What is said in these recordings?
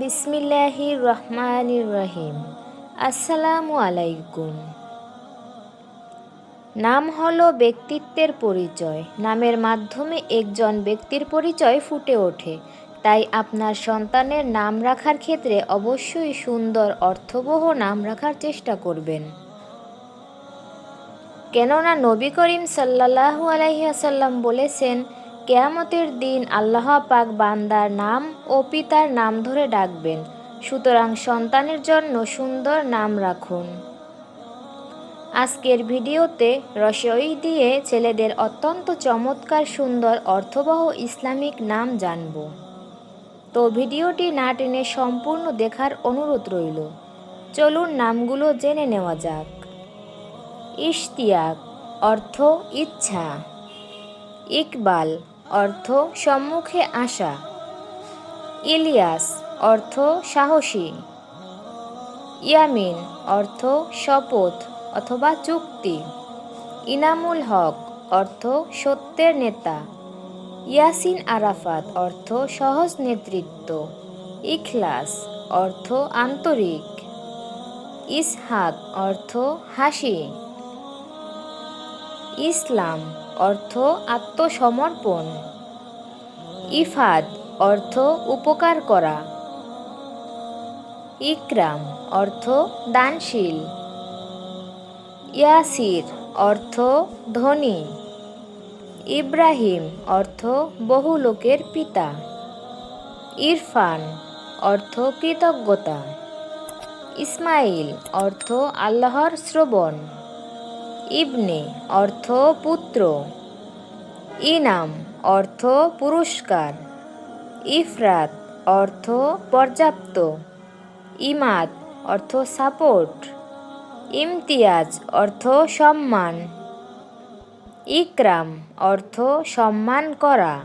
বিসমিল্লাহির রহমানির রহিম। আসসালামু আলাইকুম। নাম হলো ব্যক্তিত্বের পরিচয়। নামের মাধ্যমে একজন ব্যক্তির পরিচয় ফুটে ওঠে। তাই আপনার সন্তানের নাম রাখার ক্ষেত্রে অবশ্যই সুন্দর অর্থবহ নাম রাখার চেষ্টা করবেন। কেননা নবী করিম সাল্লাল্লাহু আলাইহাসাল্লাম বলেছেন, কেয়ামতের দিন আল্লাহ পাক বান্দার নাম ও পিতার নাম ধরে ডাকবেন। সুতরাং সন্তানের জন্য সুন্দর নাম রাখুন। আজকের ভিডিওতে রসই দিয়ে ছেলেদের অত্যন্ত চমৎকার সুন্দর অর্থবহ ইসলামিক নাম জানব। তো ভিডিওটি না টেনে সম্পূর্ণ দেখার অনুরোধ রইল। চলুন নামগুলো জেনে নেওয়া যাক। ইশতিয়াক, অর্থ ইচ্ছা। ইকবাল, অর্থ সম্মুখে আসা। ইলিয়াস, অর্থ সাহসী। ইয়ামিন, অর্থ শপথ অথবা চুক্তি। ইনামুল হক, অর্থ সত্যের নেতা। ইয়াসিন আরাফাত অর্থ সহজ নেতৃত্ব। ইখলাস অর্থ আন্তরিক। ইসহাক অর্থ হাসি। ইসলাম অর্থ আত্মসমর্পণ। ইফাদ অর্থ উপকার করা। ইকরাম অর্থ দানশীল। ইয়াসির অর্থ ধনী। ইব্রাহিম অর্থ বহু লোকের পিতা। ইরফান অর্থ কৃতজ্ঞতা। ইসমাইল অর্থ আল্লাহর শ্রবণ। ইবনে অর্থ পুত্র। ইনাম অর্থ পুরস্কার। ইফরাত অর্থ পর্যাপ্ত। ইমাদ অর্থ সাপোর্ট। ইমতিয়াজ অর্থ সম্মান। ইকরাম অর্থ সম্মান করা।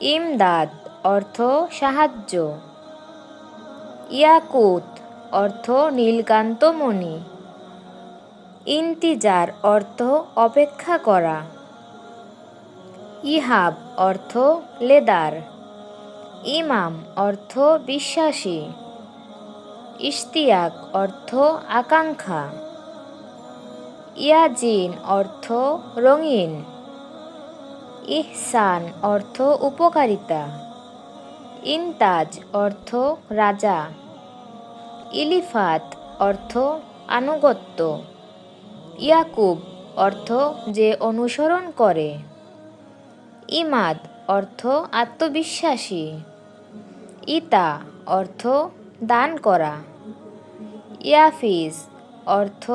ইমদাদ অর্থ সাহায্য। ইয়াকুত অর্থ নীলকান্তমণি। ইন্তিজার অর্থ অপেক্ষা করা। ইহাব অর্থ লেদার। ইমাম অর্থ বিশ্বাসী। ইশতিয়াক অর্থ আকাঙ্ক্ষা। ইয়াজিন অর্থ রঙিন। ইহসান অর্থ উপকারিতা। ইনতাজ অর্থ রাজা। ইলিফাত অর্থ আনুগত্য। ইয়াকুব অর্থ যে অনুসরণ করে। ইমাদ অর্থ আত্মবিশ্বাসী। ইতা অর্থ দান করা। ইয়াফিজ অর্থ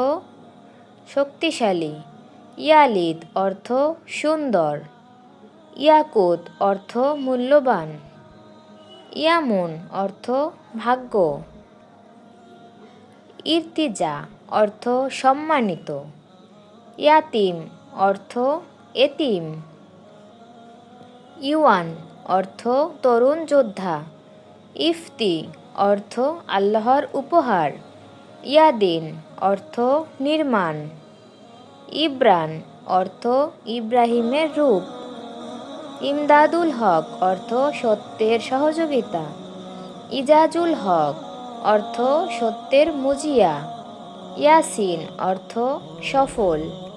শক্তিশালী। ইয়ালিদ অর্থ সুন্দর। ইয়াকুত অর্থ মূল্যবান। ইয়ামুন অর্থ ভাগ্য। ইর্তিজা অর্থ সম্মানিত। ইয়াতিম অর্থ এতিম। ইউয়ান অর্থ তরুণ যোদ্ধা। ইফতি অর্থ আল্লাহর উপহার। ইয়াদিন অর্থ নির্মাণ। ইব্রান অর্থ ইব্রাহিমের রূপ। ইমদাদুল হক অর্থ সত্যের সহযোগিতা। ইজাজুল হক অর্থ সত্যের মুজিয়া। ইয়াসিন অর্থ সফল।